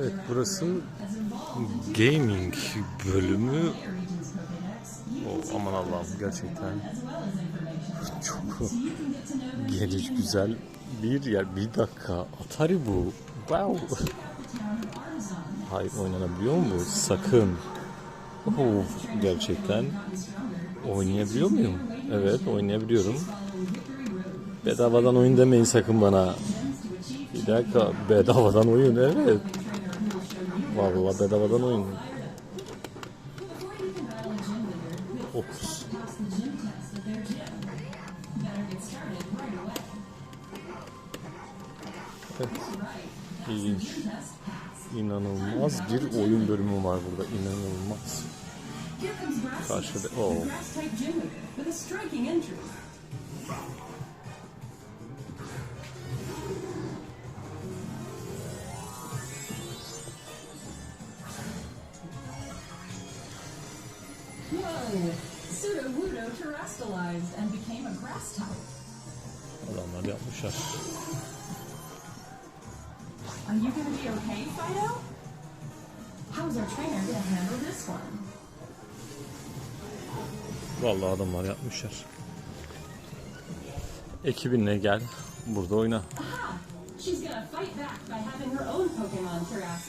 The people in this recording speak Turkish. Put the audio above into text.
Evet burası gaming bölümü. Oh, aman Allah'ım gerçekten çok geniş güzel bir yer. Bir dakika Atari bu. Wow. Hayır oynanabiliyor mu? Sakın. Oh, gerçekten oynayabiliyor muyum? Evet oynayabiliyorum. Bedavadan oyun demeyin sakın bana. Bir dakika bedavadan oyun evet. Vallahi bedavadan oyun. Okus. Evet. İlginç. İnanılmaz bir oyun bölümü var burada. İnanılmaz. Karşıda. Oh. Whoa! Sudowoodo terrestrialized and became a grass type. Adamlar yapmışlar. Are you gonna be okay, Fido? How's our trainer gonna handle this one? Vallahi adamlar yapmışlar. Ekibinle gel. Burada oyna. Aha! She's gonna fight back by having her own Pokemon terrestrialized.